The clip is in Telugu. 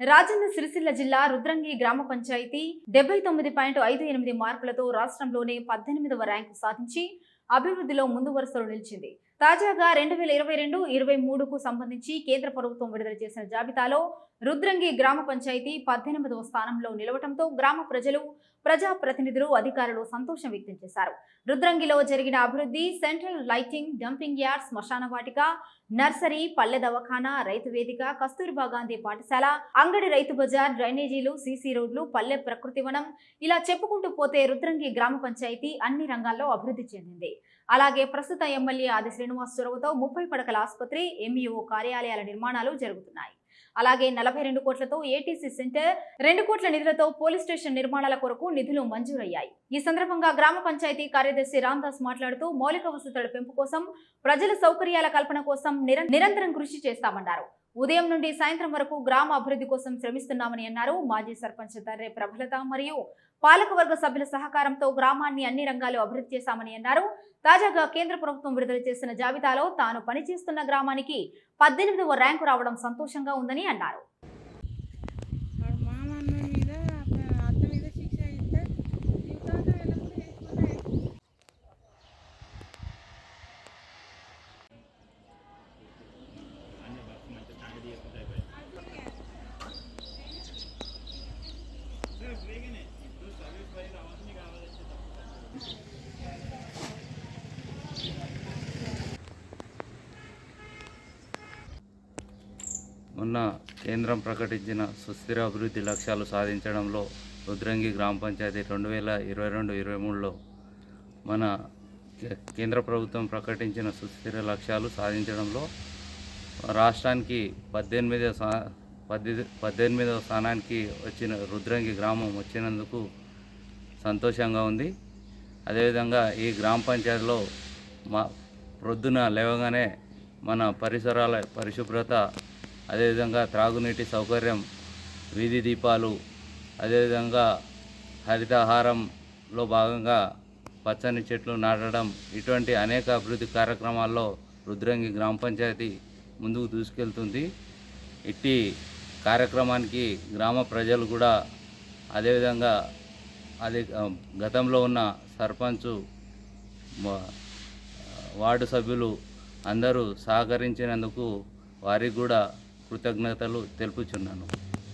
రాజన్న సిరిసిల్ల జిల్లా రుద్రంగి గ్రామ పంచాయతీ డెబ్బై తొమ్మిది పాయింట్ ఐదు ఎనిమిది మార్కులతో రాష్ట్రంలోనే పద్దెనిమిదవ ర్యాంకు సాధించి అభివృద్ధిలో ముందు వరుసలో నిలిచింది. తాజాగా రెండు వేల ఇరవై రెండు ఇరవై మూడుకు సంబంధించి కేంద్ర ప్రభుత్వం విడుదల చేసిన జాబితాలో రుద్రంగి గ్రామ పంచాయతీ పద్దెనిమిదవ స్థానంలో నిలవటంతో గ్రామ ప్రజలు ప్రజా ప్రతినిధులు అధికారులు సంతోషం వ్యక్తం చేశారు. రుద్రంగిలో జరిగిన అభివృద్ధి సెంట్రల్ లైటింగ్ డంపింగ్ యార్డ్ శ్మశాన వాటిక నర్సరీ పల్లె దవాఖానా రైతు వేదిక కస్తూరిబా గాంధీ పాఠశాల అంగడి రైతు బజార్ డ్రైనేజీలు సీసీ రోడ్లు పల్లె ప్రకృతి వనం ఇలా చెప్పుకుంటూ పోతే రుద్రంగి గ్రామ పంచాయతీ అన్ని రంగాల్లో అభివృద్ధి చెందింది. అలాగే ప్రస్తుత ఎమ్మెల్యే ఆదిశ్రీ శ్రీనివాస్ చొరవతో ముప్పై పడకల ఆసుపత్రి ఎంఈఓ కార్యాలయాల నిర్మాణాలు జరుగుతున్నాయి. అలాగే నలభై రెండు కోట్లతో ఏటీసీ సెంటర్ రెండు కోట్ల నిధులతో పోలీస్ స్టేషన్ నిర్మాణాల కొరకు నిధులు మంజూరయ్యాయి. ఈ సందర్భంగా గ్రామ పంచాయతీ కార్యదర్శి రామ్దాస్ మాట్లాడుతూ మౌలిక వసతుల పెంపు కోసం ప్రజల సౌకర్యాల కల్పన కోసం నిరంతరం కృషి చేస్తామన్నారు. ఉదయం నుండి సాయంత్రం వరకు గ్రామ అభివృద్ధి కోసం శ్రమిస్తున్నామని అన్నారు. మాజీ సర్పంచ్ తర్రే ప్రభలత మరియు పాలకవర్గ సభ్యుల సహకారంతో గ్రామాన్ని అన్ని రంగాలు అభివృద్ధి చేశామని అన్నారు. తాజాగా కేంద్ర ప్రభుత్వం విడుదల చేసిన జాబితాలో తాను పనిచేస్తున్న గ్రామానికి పద్దెనిమిదవ ర్యాంకు రావడం సంతోషంగా ఉందని అన్నారు. మొన్న కేంద్రం ప్రకటించిన సుస్థిర అభివృద్ధి లక్ష్యాలు సాధించడంలో రుద్రంగి గ్రామ పంచాయతీ రెండు వేల ఇరవై రెండు ఇరవై మూడులో మన కే- కేంద్ర ప్రభుత్వం ప్రకటించిన సుస్థిర లక్ష్యాలు సాధించడంలో రాష్ట్రానికి పద్దెనిమిదవ స్థా పద్దె పద్దెనిమిదవ స్థానానికి వచ్చిన రుద్రంగి గ్రామం వచ్చినందుకు సంతోషంగా ఉంది. అదేవిధంగా ఈ గ్రామ పంచాయతీలో మా ప్రొద్దున లేవగానే మన పరిసరాల పరిశుభ్రత అదేవిధంగా త్రాగునీటి సౌకర్యం వీధి దీపాలు అదేవిధంగా హరితహారంలో భాగంగా పచ్చని చెట్లు నాటడం ఇటువంటి అనేక అభివృద్ధి కార్యక్రమాల్లో రుద్రంగి గ్రామ పంచాయతీ ముందుకు దూసుకెళ్తుంది. ఇట్టి కార్యక్రమానికి గ్రామ ప్రజలు కూడా అదేవిధంగా అది గతంలో ఉన్న సర్పంచు వార్డు సభ్యులు అందరూ సహకరించినందుకు వారికి కూడా కృతజ్ఞతలు తెలుపుచున్నాను.